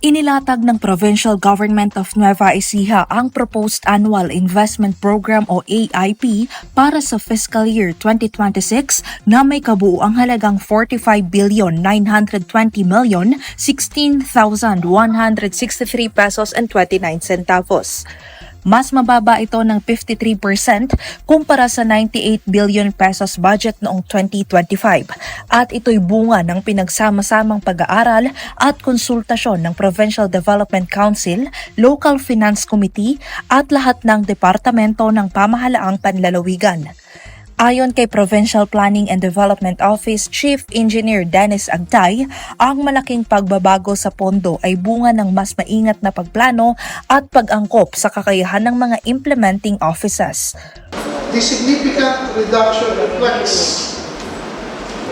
Inilatag ng Provincial Government of Nueva Ecija ang Proposed Annual Investment Program o AIP para sa fiscal year 2026 na may kabuuang halagang 45 billion 920 million 16,163 pesos and 29 centavos. Mas mababa ito ng 53% kumpara sa 98 billion pesos budget noong 2025 at ito'y bunga ng pinagsama-samang pag-aaral at konsultasyon ng Provincial Development Council, Local Finance Committee at lahat ng departamento ng pamahalaang panlalawigan. Ayon kay Provincial Planning and Development Office Chief Engineer Dennis Agtay, ang malaking pagbabago sa pondo ay bunga ng mas maingat na pagplano at pag-angkop sa kakayahan ng mga implementing offices. The significant reduction reflects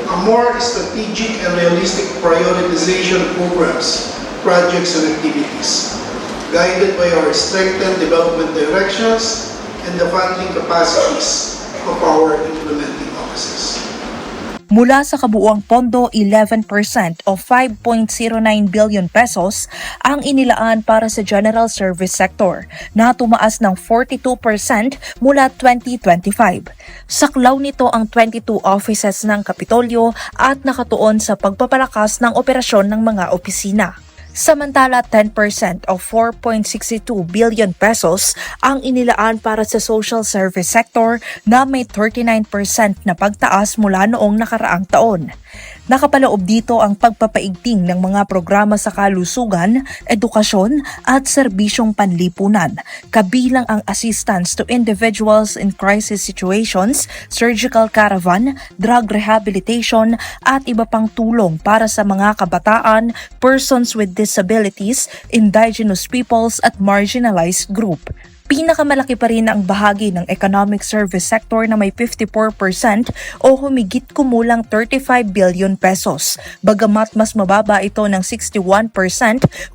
a more strategic and realistic prioritization of programs, projects, and activities, guided by our strengthened development directions and the funding capacities our implementing offices. Mula sa kabuuang pondo, 11% o 5.09 billion pesos ang inilaan para sa general service sector na tumaas ng 42% mula 2025. Saklaw nito ang 22 offices ng Kapitolyo at nakatuon sa pagpapalakas ng operasyon ng mga opisina. Samantala, 10% o 4.62 billion pesos ang inilaan para sa social service sector na may 39% na pagtaas mula noong nakaraang taon. Nakapaloob dito ang pagpapaigting ng mga programa sa kalusugan, edukasyon at serbisyong panlipunan, kabilang ang assistance to individuals in crisis situations, surgical caravan, drug rehabilitation at iba pang tulong para sa mga kabataan, persons with disabilities, indigenous peoples at marginalized group. Pinakamalaki pa rin ang bahagi ng economic service sector na may 54% o humigit kumulang 35 billion pesos, bagamat mas mababa ito ng 61%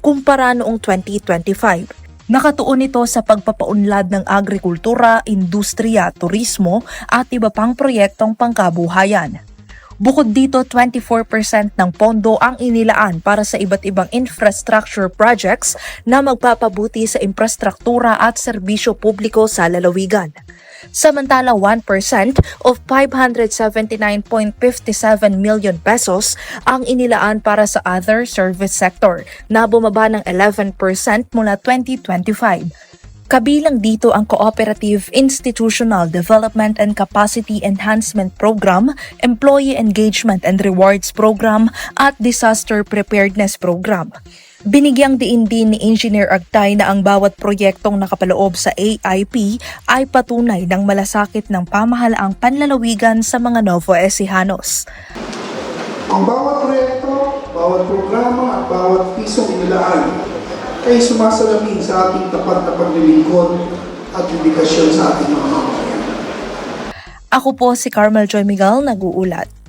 kumpara noong 2025. Nakatuon ito sa pagpapaunlad ng agrikultura, industriya, turismo at iba pang proyektong pangkabuhayan. Bukod dito, 24% ng pondo ang inilaan para sa iba't ibang infrastructure projects na magpapabuti sa infrastruktura at serbisyo publiko sa lalawigan. Samantala, 1% of 579.57 million pesos ang inilaan para sa other service sector na bumaba ng 11% mula 2025. Kabilang dito ang Cooperative Institutional Development and Capacity Enhancement Program, Employee Engagement and Rewards Program at Disaster Preparedness Program. Binigyang diin din ni Engineer Agtay na ang bawat proyektong nakapaloob sa AIP ay patunay ng malasakit ng pamahalaang panlalawigan sa mga Novo Ecijanos. Ang bawat proyekto, bawat programa at bawat pisong inilaan ay sumasalamin sa ating tapat na paglilingkod at dedikasyon sa ating mga mamamayan. Ako po si Carmel Joy Miguel, nag-uulat.